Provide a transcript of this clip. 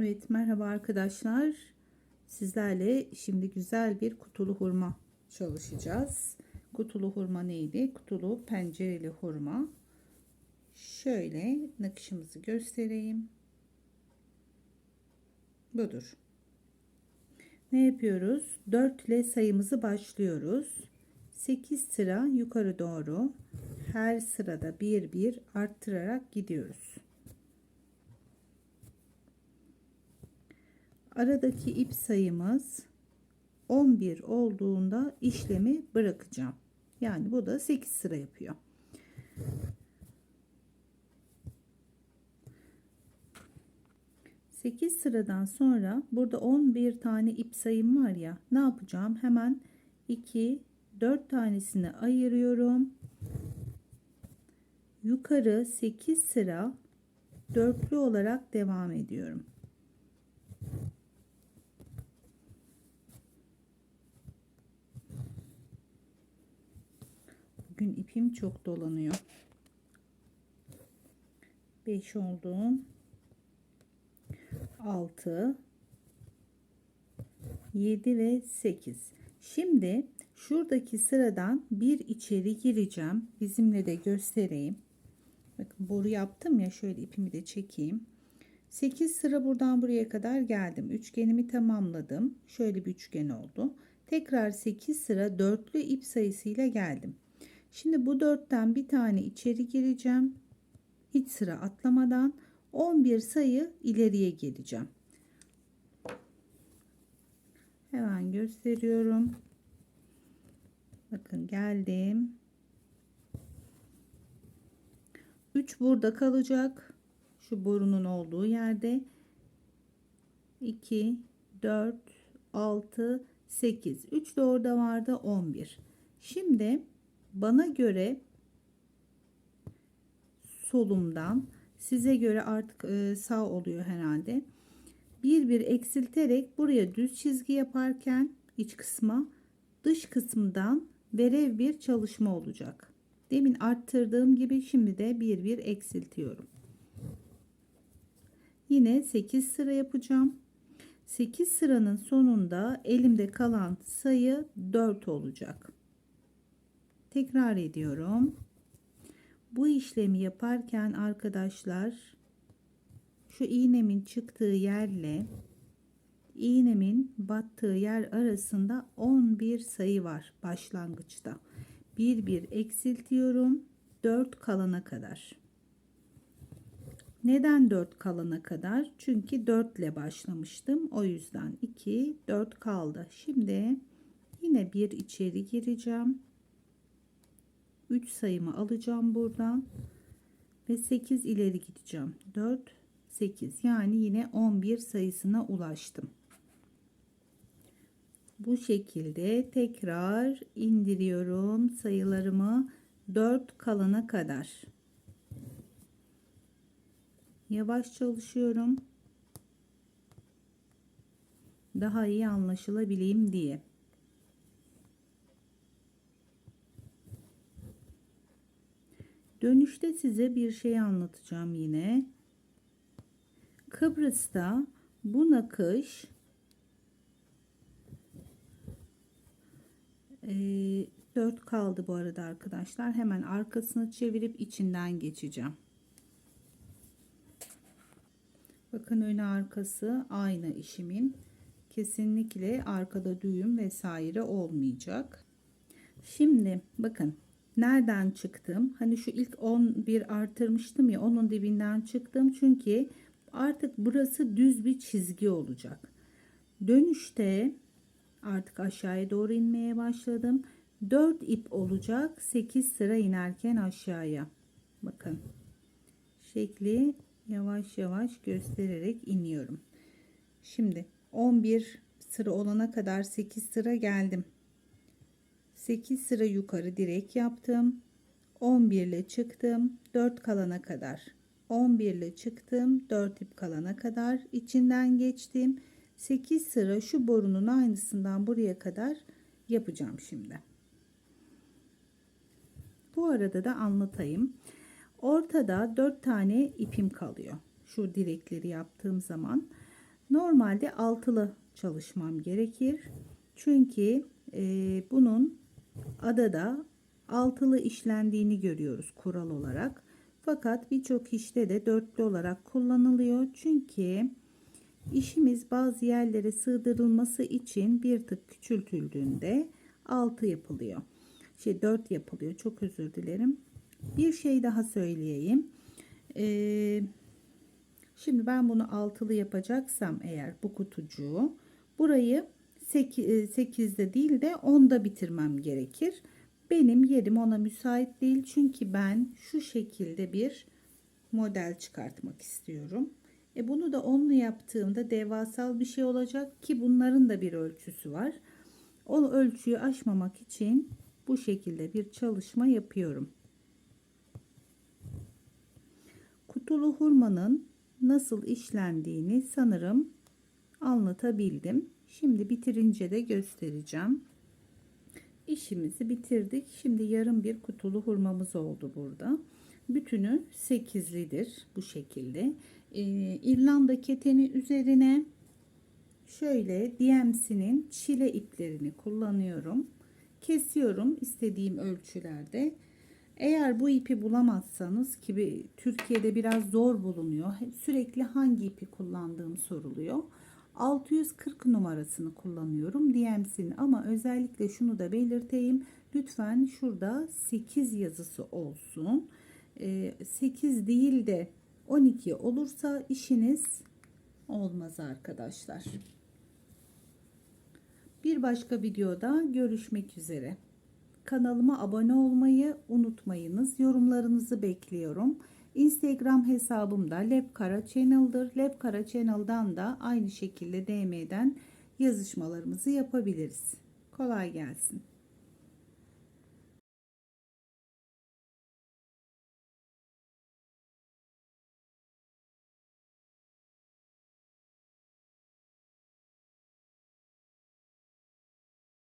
Evet merhaba arkadaşlar. Sizlerle şimdi güzel bir kutulu hurma çalışacağız. Kutulu hurma neydi? Kutulu pencereli hurma. Şöyle nakışımızı göstereyim. Budur. Ne yapıyoruz? 4 ile sayımızı başlıyoruz. 8 sıra yukarı doğru her sırada bir bir arttırarak gidiyoruz. Aradaki ip sayımız 11 olduğunda işlemi bırakacağım. Yani bu da 8 sıra yapıyor. Sekiz sıradan sonra burada 11 tane ip sayım var ya ne yapacağım hemen 2 4 tanesini ayırıyorum yukarı 8 sıra dörtlü olarak devam ediyorum Bugün ipim çok dolanıyor. 5 oldu. 6 7 ve 8. Şimdi şuradaki sıradan bir içeri gireceğim. Bizimle de göstereyim. Bakın boru yaptım ya şöyle ipimi de çekeyim. 8 sıra buradan buraya kadar geldim. Üçgenimi tamamladım. Şöyle bir üçgen oldu. Tekrar 8 sıra dörtlü ip sayısıyla geldim. Şimdi bu dörtten bir tane içeri gireceğim. Hiç sıra atlamadan 11 sayı ileriye geleceğim. Hemen gösteriyorum. Bakın geldim. 3 burada kalacak. Şu borunun olduğu yerde. 2 4 6 8 3 de orada vardı 11. Şimdi bana göre solumdan size göre artık e, sağ oluyor herhalde. Bir bir eksilterek buraya düz çizgi yaparken iç kısma dış kısımdan verev bir çalışma olacak. Demin arttırdığım gibi şimdi de bir bir eksiltiyorum. Yine 8 sıra yapacağım. 8 sıranın sonunda elimde kalan sayı 4 olacak. Tekrar ediyorum. Bu işlemi yaparken arkadaşlar şu iğnemin çıktığı yerle iğnemin battığı yer arasında 11 sayı var başlangıçta. Bir bir eksiltiyorum 4 kalana kadar. Neden 4 kalana kadar? Çünkü 4 ile başlamıştım. O yüzden 2 4 kaldı. Şimdi yine bir içeri gireceğim. 3 sayımı alacağım buradan ve 8 ileri gideceğim. 4 8 yani yine 11 sayısına ulaştım. Bu şekilde tekrar indiriyorum sayılarımı 4 kalana kadar. Yavaş çalışıyorum. Daha iyi anlaşılabileyim diye Dönüşte size bir şey anlatacağım yine. Kıbrıs'ta bu nakış e, 4 kaldı bu arada arkadaşlar. Hemen arkasını çevirip içinden geçeceğim. Bakın önü arkası aynı işimin. Kesinlikle arkada düğüm vesaire olmayacak. Şimdi bakın nereden çıktım? Hani şu ilk 11 artırmıştım ya onun dibinden çıktım. Çünkü artık burası düz bir çizgi olacak. Dönüşte artık aşağıya doğru inmeye başladım. 4 ip olacak 8 sıra inerken aşağıya. Bakın. Şekli yavaş yavaş göstererek iniyorum. Şimdi 11 sıra olana kadar 8 sıra geldim. 8 sıra yukarı direk yaptım. 11 ile çıktım 4 kalana kadar. 11 ile çıktım 4 ip kalana kadar içinden geçtim. 8 sıra şu borunun aynısından buraya kadar yapacağım şimdi. Bu arada da anlatayım. Ortada 4 tane ipim kalıyor. Şu direkleri yaptığım zaman Normalde altılı çalışmam gerekir. Çünkü e, bunun adada altılı işlendiğini görüyoruz kural olarak. Fakat birçok işte de dörtlü olarak kullanılıyor. Çünkü işimiz bazı yerlere sığdırılması için bir tık küçültüldüğünde 6 yapılıyor. Şey 4 yapılıyor. Çok özür dilerim. Bir şey daha söyleyeyim. Ee, şimdi ben bunu altılı yapacaksam eğer bu kutucuğu burayı 8'de değil de 10'da bitirmem gerekir. Benim yerim ona müsait değil. Çünkü ben şu şekilde bir model çıkartmak istiyorum. E bunu da onlu yaptığımda devasal bir şey olacak ki bunların da bir ölçüsü var. O ölçüyü aşmamak için bu şekilde bir çalışma yapıyorum. Kutulu hurmanın nasıl işlendiğini sanırım anlatabildim. Şimdi bitirince de göstereceğim. İşimizi bitirdik. Şimdi yarım bir kutulu hurmamız oldu burada. Bütünü 8'lidir bu şekilde. Ee, İrlanda keteni üzerine şöyle DMC'nin çile iplerini kullanıyorum. Kesiyorum istediğim ölçülerde. Eğer bu ipi bulamazsanız ki Türkiye'de biraz zor bulunuyor. Sürekli hangi ipi kullandığım soruluyor. 640 numarasını kullanıyorum DMC'nin ama özellikle şunu da belirteyim. Lütfen şurada 8 yazısı olsun. 8 değil de 12 olursa işiniz olmaz arkadaşlar. Bir başka videoda görüşmek üzere. Kanalıma abone olmayı unutmayınız. Yorumlarınızı bekliyorum. Instagram hesabım da Lepkara Channel'dır. Lepkara Channel'dan da aynı şekilde DM'den yazışmalarımızı yapabiliriz. Kolay gelsin.